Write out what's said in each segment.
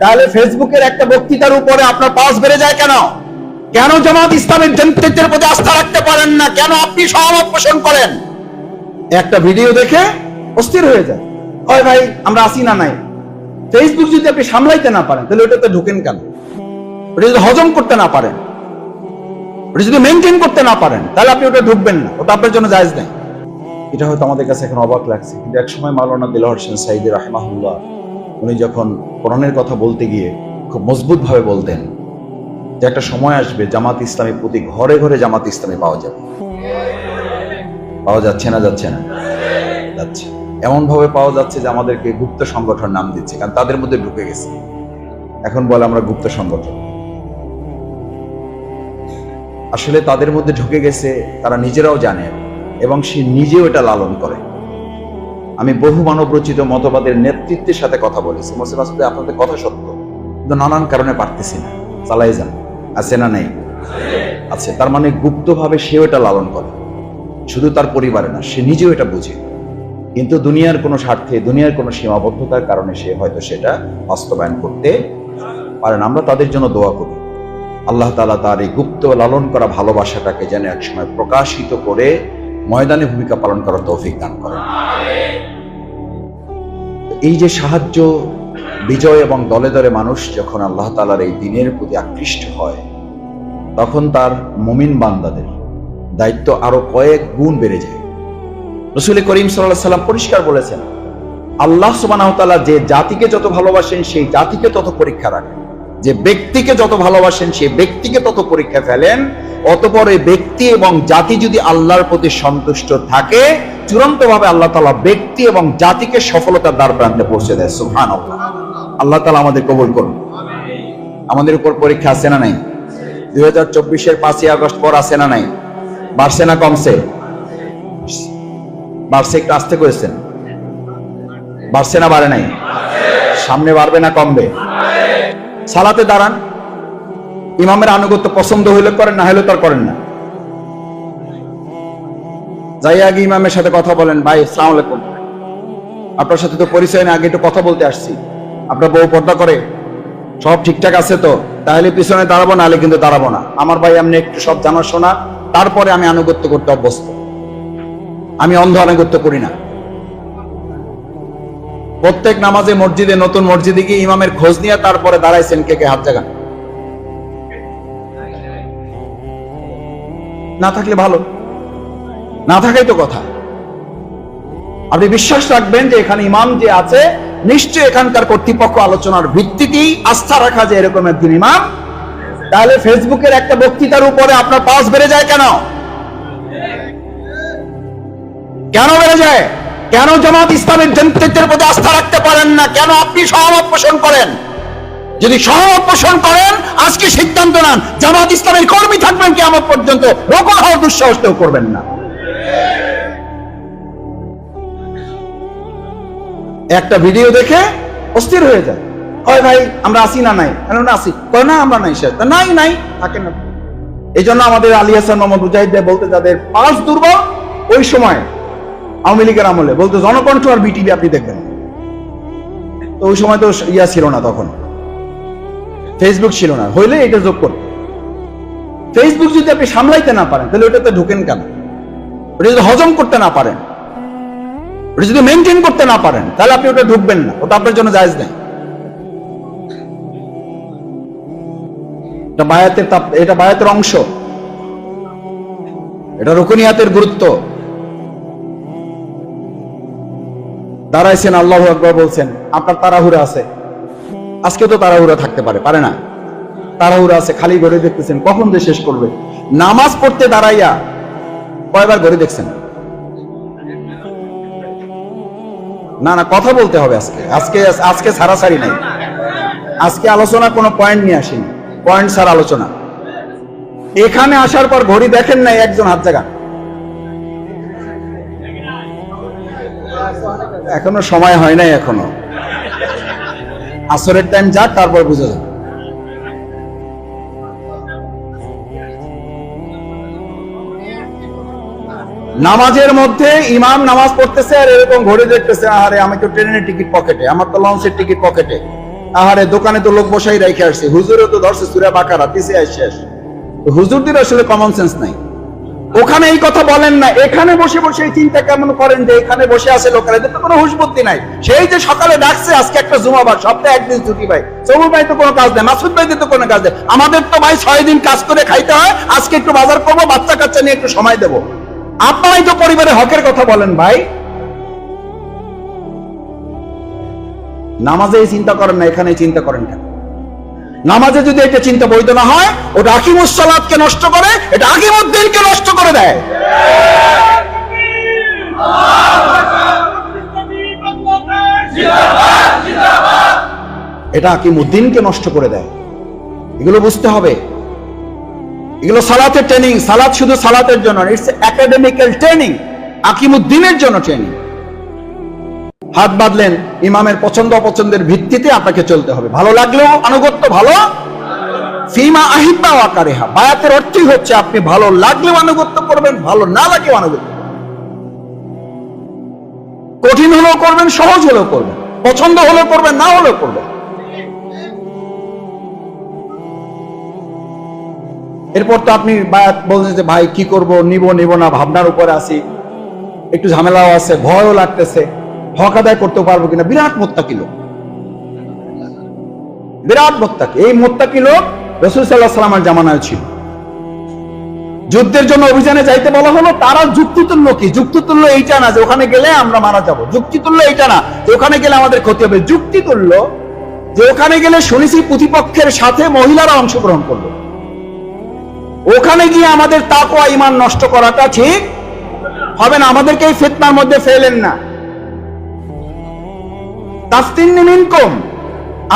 তাহলে ফেসবুকের একটা বক্তৃতার উপরে আপনার পাস বেড়ে যায় কেন? কেন জামাত ইসলামের নেতৃত্বের প্রতি আস্থা রাখতে পারেন না? কেন আপনি সহমত পোষণ করেন? একটা ভিডিও দেখে অস্থির হয়ে যায়। হয় ভাই, আমরা আসি না নাই? ফেসবুক যদি আপনি সামলাইতে না পারেন, তাহলে ওটাতে ঢুকেন কেন? ওটা যদি হজম করতে না পারেন, ওটা যদি মেনটেন করতে না পারেন, তাহলে আপনি ওটা ঢুকবেন না। ওটা আপনার জন্য জায়েজ নেই। এটা হয়তো আমাদের কাছে এখন অবাক লাগছে। কিন্তু একসময় মাওলানা দিলহর হোসেন সাইদি রাহমাহুল্লাহ উনি যখন কোরআনের কথা বলতে গিয়ে খুব মজবুত ভাবে বলতেন যে একটা সময় আসবে জামাত ইসলামী প্রতি ঘরে ঘরে জামাত ইসলামী পাওয়া যাবে। পাওয়া যাচ্ছে না যাচ্ছে না? যাচ্ছে। এমন ভাবে পাওয়া যাচ্ছে যে আমাদেরকে গুপ্ত সংগঠন নাম দিচ্ছে, কারণ তাদের মধ্যে ঢুকে গেছে। এখন বলে আমরা গুপ্ত সংগঠন। আসলে তাদের মধ্যে ঢুকে গেছে, তারা নিজেরাও জানে এবং সে নিজেও এটা লালন করে। আমি বহু মানব রচিত মতবাদের নেতৃত্বের সাথে কথা বলেছি। মোসে মাসুদে, আপনাদের কথা সত্য। কিন্তু নানান কারণে পারতেছি না। চালাই যান। আছে না নেই? আছে। তার মানে গুপ্তভাবে সেও এটা লালন করে। শুধু তার পরিবারে না, সে নিজেও এটা বুঝে। কিন্তু দুনিয়ার কোনো স্বার্থে, দুনিয়ার কোনো সীমাবদ্ধতার কারণে সে হয়তো সেটা বাস্তবায়ন করতে পারে না। আমরা তাদের জন্য দোয়া করি। আল্লাহ তালা তার এই গুপ্ত লালন করা ভালোবাসাটাকে যেন একসময় প্রকাশিত করে ময়দানে ভূমিকা পালন করার তৌফিক দান করেন। এই যে সাহায্য, বিজয় এবং দলে দলে মানুষ যখন আল্লাহ তালার এই দিনের প্রতি আকৃষ্ট হয়, তখন তার মুমিন বান্দাদের দায়িত্ব আরও কয়েক গুণ বেড়ে যায়। রসুল করিম সাল্লাহ সাল্লাম পরিষ্কার বলেছেন, আল্লাহ সুবানাহ তাআলা যে জাতিকে যত ভালোবাসেন, সেই জাতিকে তত পরীক্ষা রাখেন। যে ব্যক্তিকে যত ভালোবাসেন, সেই ব্যক্তিকে তত পরীক্ষা ফেলেন অতপর ব্যক্তি এবং জাতি যদি আল্লাহর প্রতি সন্তুষ্ট থাকে চূড়ান্ত ভাবে আল্লাহ তালা ব্যক্তি এবং জাতিকে সফলতার দ্বার প্রান্তে পৌঁছে দেয়। সুহান আল্লাহ তালা আমাদের কবুল করুন। আমাদের উপর পরীক্ষা আছে না নাই? দুই হাজার চব্বিশের পাঁচই আগস্ট পর আছে না নাই? বাড়ছে না কমছে? বাড়ছে একটু আসতে করেছেন? বাড়ছে না বাড়ে নাই? সামনে বাড়বে না কমবে? সালাতে দাঁড়ান। ইমামের আনুগত্য পছন্দ হইলে করেন, না হইলে তার করেন না। যাই আগে ইমামের সাথে কথা বলেন, ভাই সালাম আলাইকুম। আপনার সাথে তো পরিচয় না আগে একটু কথা বলতে আসছি। আপনার বউ পর্দা করে, সব ঠিকঠাক আছে তো? তাহলে পিছনে দাঁড়াবো না হলে কিন্তু দাঁড়াবো না। আমার ভাই আপনি একটু সব জানা শোনা, তারপরে আমি আনুগত্য করতে অভ্যস্ত। আমি অন্ধ আনুগত্য করি না। প্রত্যেক নামাজে মসজিদে, নতুন মসজিদে গিয়ে ইমামের খোঁজ নিয়ে তারপরে দাঁড়াইছেন কে কে, হাত জাগান। না থাকলে ভালো। না থাকাই তো কথা। আপনি বিশ্বাস রাখবেন যে এখানে ইমাম যে আছে, নিশ্চয়ই এখানকার কর্তৃপক্ষ আলোচনার ভিত্তিতেই আস্থা রাখা যে এরকম একজন ইমাম। তাহলে ফেসবুকের একটা বক্তৃতার উপরে আপনার পাস বেড়ে যায় কেন? কেন বেড়ে যায়? কেন জামাত ইসলামের নেতৃত্বের প্রতি আস্থা রাখতে পারেন না? কেন আপনি সহমত পোষণ করেন? যদি সহমত পোষণ করেন, আজকে সিদ্ধান্ত নেন, জামাত ইসলামের কর্মী থাকবেন কি আমার পর্যন্ত রকম হওয়ার দুঃসাহস কেউ করবেন না। একটা ভিডিও দেখে অস্থির হয়ে যায়। হয় ভাই, আমরা আসি না নাই? কেন না আসি কয়, না, আমরা নাই সে নাই নাই, থাকে না। এই জন্য আমাদের আলী হাসান, মোহাম্মদ মুজাহিদ ভাই বলতে যাদের পাঁচ দুর্বল, ওই সময় আওয়ামী লীগের আমলে বলতো জনকণ্ঠ আর বিটিভি আপনি দেখবেন। তো ওই সময় তো ইয়া ছিল না তখন। ফেসবুক ছিল না। হইলে এটা যোগ করতে ফেসবুক যদি আপনি সামলাইতে না পারেন, তাহলে ওটাতে ঢুকেন কেন? ওটা যদি হজম করতে না পারেন, ওটা যদি মেনটেন করতে না পারেন, তাহলে আপনি ওটা ঢুকবেন না। ওটা আপনার জন্য জায়েজ নেই। এটা বায়াতের এটা বায়াতের অংশ। এটা রুকুনিয়াতের গুরুত্ব। দাঁড়াইছেন, আল্লাহ আকবর বলছেন, আপনার তাড়াহুড়া আছে। আজকে তো তাড়াহুড়া থাকতে পারে পারে না। তাড়াহুড়া আছে, খালি ঘরে দেখতেছেন, কখন যে শেষ করবে। নামাজ পড়তে দাঁড়াইয়া কয়বার ঘরে দেখছেন? না না, কথা বলতে হবে আজকে। আজকে আজকে সারাসারি নাই। আজকে আলোচনা কোনো পয়েন্ট নিয়ে আসেনি। পয়েন্ট সার আলোচনা। এখানে আসার পর ঘড়ি দেখেন নাই একজন হাত জায়গা এখনও সময় হয় নাই এখনও। আসরের টাইম যাক তারপর বুঝে যাবে। নামাজের মধ্যে ইমাম নামাজ পড়তেছে আর এরকম ঘড়ি দেখতেছে আরে আমি তো ট্রেনের টিকিট পকেটে, আমার তো লঞ্চের টিকিট পকেটে। আহারে, দোকানে তো লোক বসাই রেখে আসছে। হুজুরও তো ধরছে, সুরে বাকারা তিসে আয় শেষ। হুজুরদের আসলে কমন সেন্স নাই। ওখানে এই কথা বলেন না, এখানে বসে বসে এই চিন্তা কেমন করেন যে এখানে বসে আছে লোকেরা? এদের তো কোনো হুশবুদ্ধি নাই। সেই যে সকালে ডাকছে, আজকে একটা জুমাবার সপ্তাহে একদিন ছুটি ভাই সবুর ভাই তো কোনো কাজ নেই মাসুদ ভাই তো কোনো কাজ নেই আমাদের তো ভাই ছয় দিন কাজ করে খাইতে হয়, আজকে একটু বাজার করব, বাচ্চা কাচ্চা নিয়ে একটু সময় দেবো। আপনারাই তো পরিবারের হকের কথা বলেন ভাই। নামাজে চিন্তা করেন না এখানে চিন্তা করেন কেন? নামাজে যদি এটা চিন্তা বৈধ না হয়, ওটা আকিমুসালাদকে নষ্ট করে, এটা আকিমুদ্দিনকে নষ্ট করে দেয়। এটা আকিমুদ্দিনকে নষ্ট করে দেয়। এগুলো বুঝতে হবে। এগুলো সালাতের ট্রেনিং সালাত শুধু সালাতের জন্য ইটস একাডেমিক্যাল ট্রেনিং আকিমুদ্দিনের জন্য ট্রেনিং হাত বাঁধলেন ইমামের পছন্দ অপছন্দের ভিত্তিতে আপনাকে চলতে হবে। ভালো লাগলেও আনুগত্য ভালো? ফিমা আহিব্বা আকারেহা বায়াতের অর্থই হচ্ছে আপনি ভালো লাগলেও আনুগত্য করবেন, ভালো না লাগলেও আনুগত্য কঠিন হলেও করবেন, সহজ হলেও করবেন, পছন্দ হলেও করবেন, না হলেও করবেন। এরপর তো আপনি বায়াত বলছেন যে, ভাই, কি করব? নিব নিব না, ভাবনার উপরে আসি একটু ঝামেলাও আছে, ভয়ও লাগতেছে। হক আদায় করতে পারব কিনা? বিরাট মোত্তাকি লোক। বিরাট মোত্তাকি। এই মোত্তাকি লোক রসুল সাল্লাহ সাল্লামের জামানায় ছিল। যুদ্ধের জন্য অভিযানে যাইতে বলা হলো, তারা যুক্তিতুল্য কি? যুক্তিতুল্য এইটা না যে ওখানে গেলে আমরা মারা যাব। যুক্তিতুল্য এইটা না যে ওখানে গেলে আমাদের ক্ষতি হবে। যুক্তিতুল্য যে ওখানে গেলে শুনেছি প্রতিপক্ষের সাথে মহিলারা অংশগ্রহণ করল। ওখানে গিয়ে আমাদের তাকওয়া ইমান নষ্ট করাটা ঠিক হবে না। আমাদেরকে এই ফিতনার মধ্যে ফেলেন না। তাফতিন মিনকুম।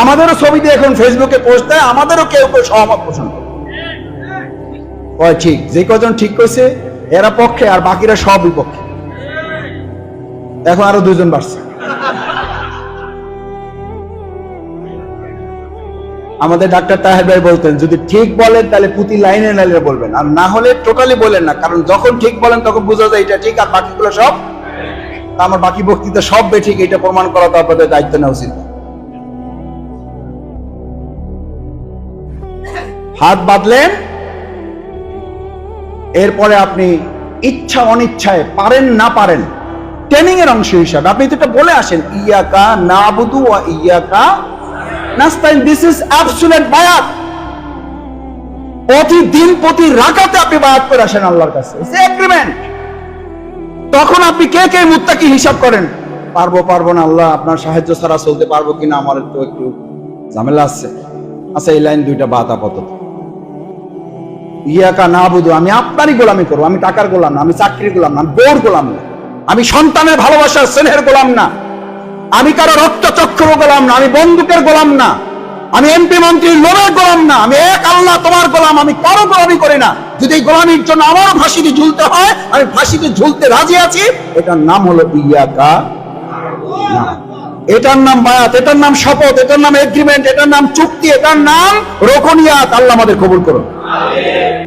আমাদেরও ছবিতে এখন ফেসবুকে পোস্ট দেয়, আমাদেরও কেউ কেউ সহমত পোষণ করে। ঠিক, যে কজন ঠিক কইছে, এরা পক্ষে আর বাকিরা সব বিপক্ষে। এখন আরও দুজন বাড়ছে। আমাদের ডাক্তার তাহের ভাই বলতেন, যদি ঠিক বলেন তাহলে প্রতি লাইনে লাইনে বলবেন, আর না হলে টোটালি বলেন না, কারণ যখন ঠিক বলেন তখন বোঝা যায় এটা ঠিক আর বাকিগুলো সব আমার বাকি বক্তৃতা সব বেঠিক, এটা প্রমাণ করা তো আপনাদের দায়িত্ব নেওয়া উচিত। হাত বাঁধলেন, এরপরে আপনি ইচ্ছা অনিচ্ছায় পারেন না পারেন ট্রেনিং এর অংশ হিসাবে, আপনি তো এটা বলে আসেন, ইয়াকা না বুধু ইয়াকা নাস্তাইন। দিস ইজ অ্যাবসুলেট বায়াত প্রতিদিন প্রতি রাকাতে আপনি বায়াত করে আসেন আল্লাহর কাছে। এগ্রিমেন্ট তখন আপনি কে কে মুত্তাকি হিসাব করেন? পারব পারব না আল্লাহ, আপনার সাহায্য ছাড়া চলতে পারব কিনা আমার তো একটু ঝামেলা আছে। আচ্ছা এই লাইন দুইটা বাদ আপাতত। ইয়াকা না বুধু আমি আপনারই গোলামি করব, আমি টাকার গোলাম না, আমি চাকরির গোলাম না বোর গোলাম না। আমি সন্তানের ভালোবাসার স্নেহের গোলাম না। আমি কারও রক্ত চক্র গোলাম না, আমি বন্দুকের গোলাম না। আমি এমপি মন্ত্রীর লোভের গোলাম না। আমি এক আল্লাহ তোমার গোলাম, আমি কারও গোলামি করি না। যদি গোলামির জন্য আমারও ফাঁসিতে ঝুলতে হয়, আমি ফাঁসিতে ঝুলতে রাজি আছি, এটার নাম হলো ইয়াকা এটার নাম বায়াত, এটার নাম শপথ, এটার নাম এগ্রিমেন্ট এটার নাম চুক্তি, এটার নাম রোকনিয়াত। আল্লাহ আমাদের কবুল করুন।